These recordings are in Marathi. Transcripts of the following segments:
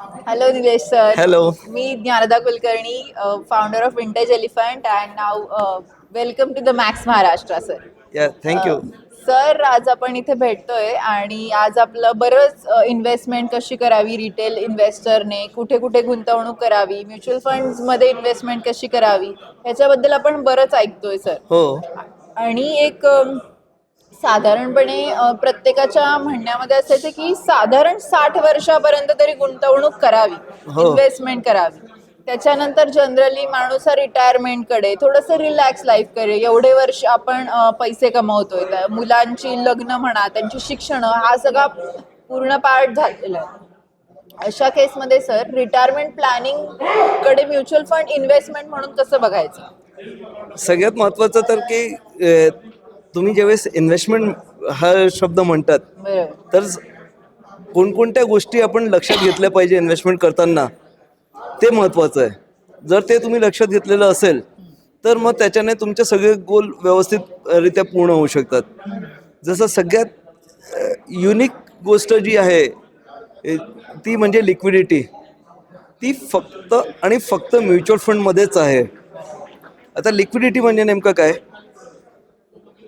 Hello Nilesh sir hello me Dnyanada Kulkarni founder of vintage elephant and now welcome to the max Maharashtra sir या थँक्यू सर आज आपण इथे भेटतोय आणि आज आपलं बरंच इन्व्हेस्टमेंट कशी करावी रिटेल इन्व्हेस्टरने कुठे कुठे गुंतवणूक करावी म्युच्युअल फंड्समध्ये इन्व्हेस्टमेंट कशी करावी ह्याच्याबद्दल आपण बरंच ऐकतोय सर हो. आणि एक साधारणपणे प्रत्येकाच्या म्हणण्यामध्ये असायचं की साधारण साठ वर्षापर्यंत तरी गुंतवणूक करावी हो. इन्व्हेस्टमेंट करावी. त्याच्यानंतर जनरली माणूस हा रिटायरमेंटकडे थोडस रिलॅक्स लाईफ करे एवढे वर्ष आपण पैसे कमवतोय. त्या मुलांची लग्न म्हणा त्यांची शिक्षण हा सगळा पूर्ण पार्ट झालेला आहे. अशा केसमध्ये सर रिटायरमेंट प्लॅनिंगकडे म्युच्युअल फंड इन्व्हेस्टमेंट म्हणून कसं बघायचं? सगळ्यात महत्त्वाचं तर की तुम्ही ज्यावेळेस इन्व्हेस्टमेंट हा शब्द म्हणतात तर कोणकोणत्या गोष्टी आपण लक्षात घेतल्या पाहिजे इन्व्हेस्टमेंट करताना? ते महत्त्वाचं आहे. जर ते तुम्ही लक्षात घेतलेलं असेल तर मग त्याच्याने तुमचे सगळे गोल व्यवस्थितरित्या पूर्ण होऊ शकतात. जसं सगळ्यात युनिक गोष्ट जी आहे ती म्हणजे लिक्विडिटी ती फक्त आणि फक्त म्युच्युअल फंडमध्येच आहे. आता लिक्विडिटी म्हणजे नेमकं काय?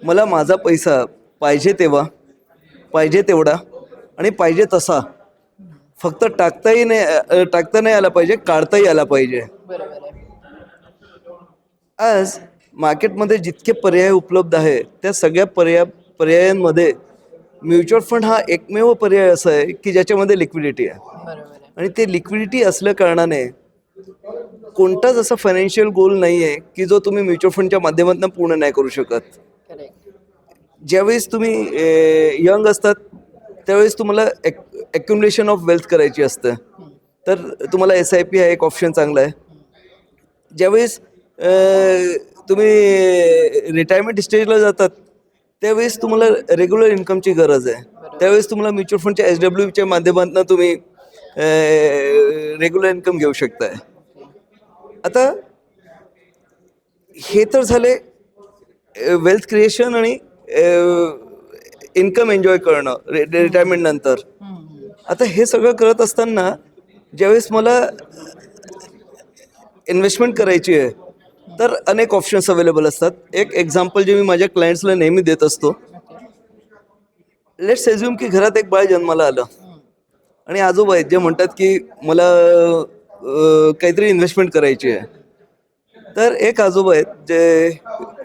मला माझा पैसा पाहिजे तेव्हा पाहिजे तेवढा आणि पाहिजे तसा. फक्त टाकताही नाही टाकता नाही आला पाहिजे काढताही आला पाहिजे. आज मार्केटमध्ये जितके पर्याय उपलब्ध आहे त्या सगळ्या पर्याय पर्यायांमध्ये म्युच्युअल फंड हा एकमेव पर्याय असा आहे की ज्याच्यामध्ये लिक्विडिटी आहे. आणि ते लिक्विडिटी असल्या कारणाने कोणताच असा फायनान्शियल गोल नाही आहे की जो तुम्ही म्युच्युअल फंडच्या माध्यमातून पूर्ण नाही करू शकत. ज्यावेळेस तुम्ही यंग असतात त्यावेळेस तुम्हाला ॲक्युमुलेशन ऑफ वेल्थ करायची असतं. तर तुम्हाला एस आय पी हा एक ऑप्शन चांगला आहे. ज्यावेळेस तुम्ही रिटायरमेंट स्टेजला जातात त्यावेळेस तुम्हाला रेग्युलर इन्कमची गरज आहे. त्यावेळेस तुम्हाला म्युच्युअल फंडच्या एच डब्ल्यूच्या माध्यमातून तुम्ही रेग्युलर इन्कम घेऊ शकताय. आता हे तर झाले वेल्थ क्रिएशन आणि इन्कम एन्जॉय करणं रिटायरमेंट नंतर. आता हे सगळं करत असताना ज्यावेळेस मला इन्व्हेस्टमेंट करायची आहे तर अनेक ऑप्शन्स अवेलेबल असतात. एक एक्झाम्पल जे मी माझ्या क्लायंट्सला नेहमी देत असतो. लेट्स एज्युम की घरात एक बाळ जन्माला आलं. आणि आजोबा आहेत जे म्हणतात की मला काहीतरी इन्व्हेस्टमेंट करायची आहे. तर एक आजोबा आहेत जे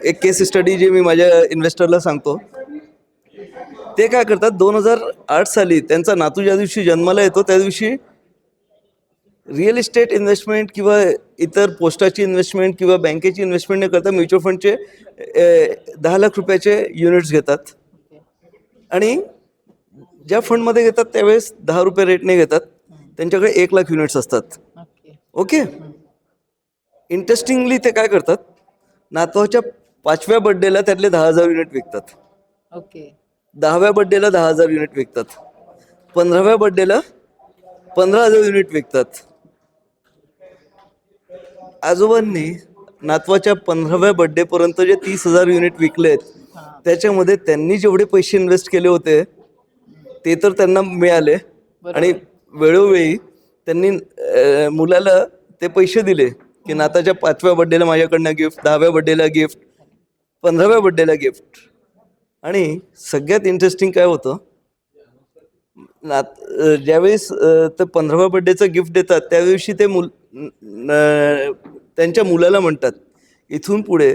एक केस स्टडी जे मी माझ्या इन्व्हेस्टरला सांगतो. ते काय करतात दोन हजार आठ साली त्यांचा नातू ज्या दिवशी जन्माला येतो त्या दिवशी रिअल इस्टेट इन्व्हेस्टमेंट किंवा इतर पोस्टाची इन्व्हेस्टमेंट किंवा बँकेची इन्व्हेस्टमेंट न करता म्युच्युअल फंडचे दहा लाख रुपयाचे युनिट्स घेतात. आणि ज्या फंडमध्ये घेतात त्यावेळेस दहा रुपये रेटने घेतात. त्यांच्याकडे एक लाख युनिट्स असतात. ओके. ओके? इंटरेस्टिंगली ते काय करतात? नातवाच्या पाचव्या बड्डेला त्यातले दहा हजार युनिट विकतात. ओके दहाव्या बड्डेला दहा हजार युनिट विकतात. पंधराव्या बड्डेला पंधरा हजार युनिट विकतात. आजोबांनी नातवाच्या पंधराव्या बड्डेपर्यंत जे तीस हजार युनिट विकलेत त्याच्यामध्ये त्यांनी जेवढे पैसे इन्व्हेस्ट केले होते ते तर त्यांना मिळाले. आणि वेळोवेळी त्यांनी अं, मुलाला ते पैसे दिले. की नाताच्या पाचव्या बड्डेला माझ्याकडनं गिफ्ट दहाव्या बड्डेला गिफ्ट पंधराव्या बड्डेला गिफ्ट आणि सगळ्यात इंटरेस्टिंग काय होतं? नात ज्यावेळेस ते पंधराव्या बड्डेचं गिफ्ट देतात त्या दिवशी ते मुल त्यांच्या मुलाला म्हणतात इथून पुढे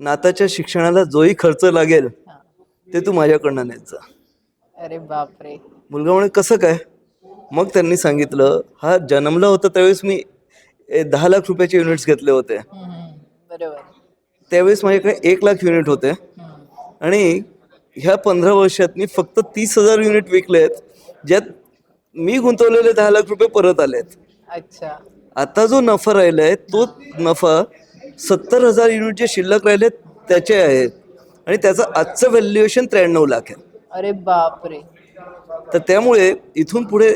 नाताच्या शिक्षणाला जोही खर्च लागेल ते तू माझ्याकडनं जा. अरे बापरे. मुलगा म्हणे कसं काय? मग त्यांनी सांगितलं हा जन्मला होता त्यावेळेस मी ए, दहा लाख रुपयाचे युनिट्स घेतले होते. बरोबर. त्यावेळेस माझ्याकडे एक लाख युनिट होते. आणि ह्या पंधरा वर्षात मी फक्त तीस हजार युनिट विकलेत ज्यात मी गुंतवलेले दहा लाख रुपये परत आलेत. अच्छा. आता जो नफा राहिलाय तो नफा सत्तर हजार युनिट जे शिल्लक राहिलेत त्याचे आहेत आणि त्याचं आजचं व्हॅल्युएशन त्र्याण्णव लाख आहे. अरे बापरे. तर त्यामुळे इथून पुढे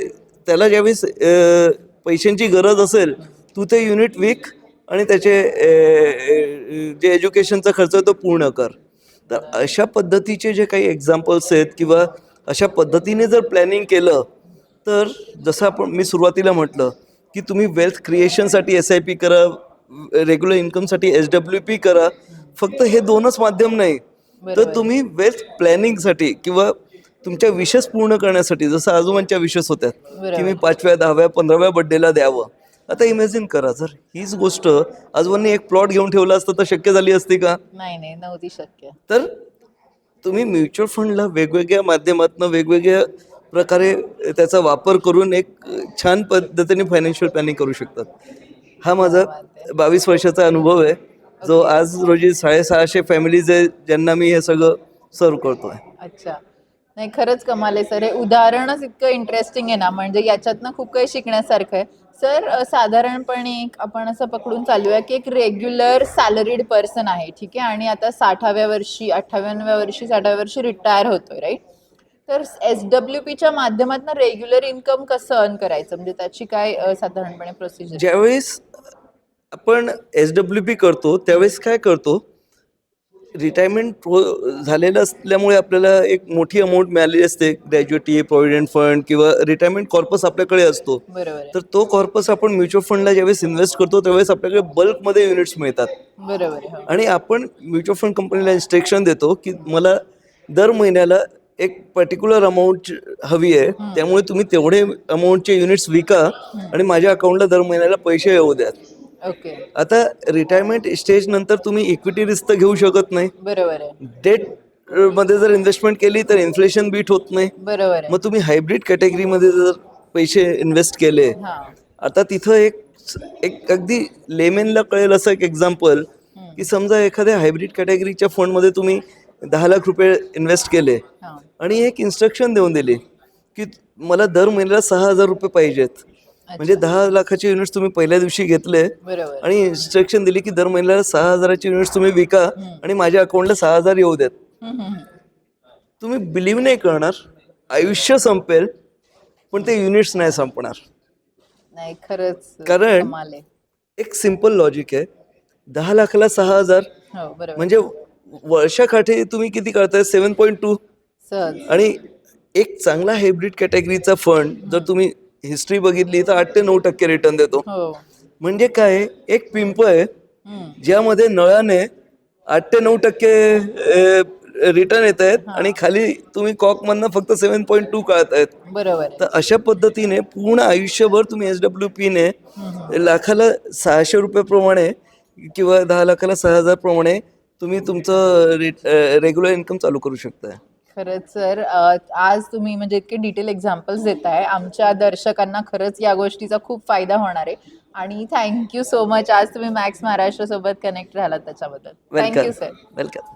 त्याला ज्यावेळेस अ, पैशांची गरज असेल तू ते युनिट विक आणि त्याचे जे एज्युकेशनचा खर्च आहे तो पूर्ण कर तर अशा पद्धतीचे जे काही एक्झाम्पल्स आहेत किंवा अशा पद्धतीने जर प्लॅनिंग केलं तर जसं आपण मी सुरुवातीला म्हटलं की तुम्ही वेल्थ क्रिएशनसाठी एस आय पी करा रेग्युलर इन्कमसाठी एस डब्ल्यू पी करा फक्त हे दोनच माध्यम नाही तर. तुम्ही वेल्थ प्लॅनिंगसाठी किंवा तुमच्या विशेष पूर्ण करण्यासाठी जसं आजोबांच्या विशेष होत्या. की मी पाचव्या दहाव्या पंधराव्या बर्थडेला द्यावं आता इमॅजिन करा जर हीच गोष्ट आजोबांनी एक प्लॉट घेऊन ठेवला असतं तर शक्य झाली असती का? नाही नाही नव्हती शक्य. तर तुम्ही म्युच्युअल फंडला वेगवेगळ्या माध्यमातून वेगवेगळ्या प्रकारे त्याचा वापर करून एक छान पद्धतीने फायनान्शियल प्लॅनिंग करू शकतात. हा माझा बावीस वर्षाचा अनुभव आहे. जो आज रोजी साडेसहाशे फॅमिलीज आहे ज्यांना मी हे सगळं सर्व करतोय. अच्छा. नाही खरंच कमाल आहे सर हे उदाहरणच इतकं इंटरेस्टिंग आहे ना म्हणजे याच्यातनं खूप काही शिकण्यासारखं आहे. सर साधारणपणे एक आपण असं पकडून चालूया की एक रेग्युलर सॅलरीड पर्सन आहे ठीक आहे? आणि आता साठाव्या वर्षी अठ्ठावन्नव्या वर्षी साठाव्या वर्षी रिटायर होतोय राईट तर एस डब्ल्यू पीच्या माध्यमातून रेग्युलर इन्कम कसं अर्न करायचं? म्हणजे त्याची काय साधारणपणे प्रोसिजर ज्यावेळेस आपण एस डब्ल्यू पी करतो त्यावेळेस काय करतो? रिटायरमेंट झालेलं असल्यामुळे आपल्याला एक मोठी अमाऊंट मिळालेली असते. ग्रॅज्युएटी प्रॉव्हिडंट फंड किंवा रिटायरमेंट कॉर्पस आपल्याकडे असतो. तर तो कॉर्पस आपण म्युच्युअल फंडला ज्यावेळेस इन्व्हेस्ट करतो त्यावेळेस आपल्याकडे बल्कमध्ये युनिट्स मिळतात. बरोबर हो. आणि आपण म्युच्युअल फंड कंपनीला इन्स्ट्रक्शन देतो की मला दर महिन्याला एक पर्टिक्युलर अमाऊंट हवी आहे त्यामुळे तुम्ही तेवढे अमाऊंटचे युनिट्स विका आणि माझ्या अकाउंटला दर महिन्याला पैसे येऊ द्यात. ओके. आता रिटायरमेंट स्टेज नंतर तुम्ही इक्विटी रिस्क तर घेऊ शकत नाही. बरोबर आहे. डेटमध्ये जर इन्व्हेस्टमेंट केली तर इन्फ्लेशन बीट होत नाही. बरोबर आहे. मग तुम्ही हायब्रिड कॅटेगरीमध्ये जर पैसे इन्व्हेस्ट केले हा. आता तिथं एक एक अगदी लेमेनला कळेल असं एक एक्झाम्पल की समजा एखाद्या हायब्रिड कॅटेगरीच्या फंडमध्ये तुम्ही दहा लाख रुपये इन्व्हेस्ट केले हा. आणि एक इन्स्ट्रक्शन देऊन दिली की मला दर महिन्याला सहा हजार रुपये पाहिजेत. म्हणजे दहा लाखाचे युनिट्स तुम्ही पहिल्या दिवशी घेतले आणि इन्स्ट्रक्शन दिली की दर महिन्याला सहा हजाराचे युनिट्स तुम्ही विका आणि माझ्या अकाउंटला सहा हजार येऊ द्यात. तुम्ही बिलीव्ह नाही करणार आयुष्य संपेल पण ते युनिट्स नाही संपणार. नाही खरंच कारण- एक सिंपल लॉजिक आहे. दहा लाखाला सहा हजार हो म्हणजे वर्षाकाठी तुम्ही किती करताय सेवन पॉईंट टू. आणि एक चांगला हायब्रिड कॅटेगरीचा फंड जर तुम्ही हिस्ट्री बघितली तर आठ ते नऊ टक्के रिटर्न देतो. हो. म्हणजे काय? एक पिंप आहे. ज्यामध्ये नळाने आठ ते नऊ टक्के रिटर्न येत आहेत आणि खाली तुम्ही कॉकमधनं फक्त सेवन पॉईंट टू काढतायत बरोबर. आहे तर अशा पद्धतीने पूर्ण आयुष्यभर तुम्ही एस डब्ल्यू पीने लाखाला सहाशे रुपयाप्रमाणे किंवा दहा लाखाला सहा हजार प्रमाणे तुम्ही तुमचं रेग्युलर इन्कम चालू करू शकताय. खरंच सर आज तुम्ही म्हणजे इतके डिटेल एक्झाम्पल्स देताय. आमच्या दर्शकांना खरंच या गोष्टीचा खूप फायदा होणार आहे. आणि थँक्यू सो मच आज तुम्ही मॅक्स महाराष्ट्र सोबत कनेक्ट राहिलात त्याच्याबद्दल. Thank you sir welcome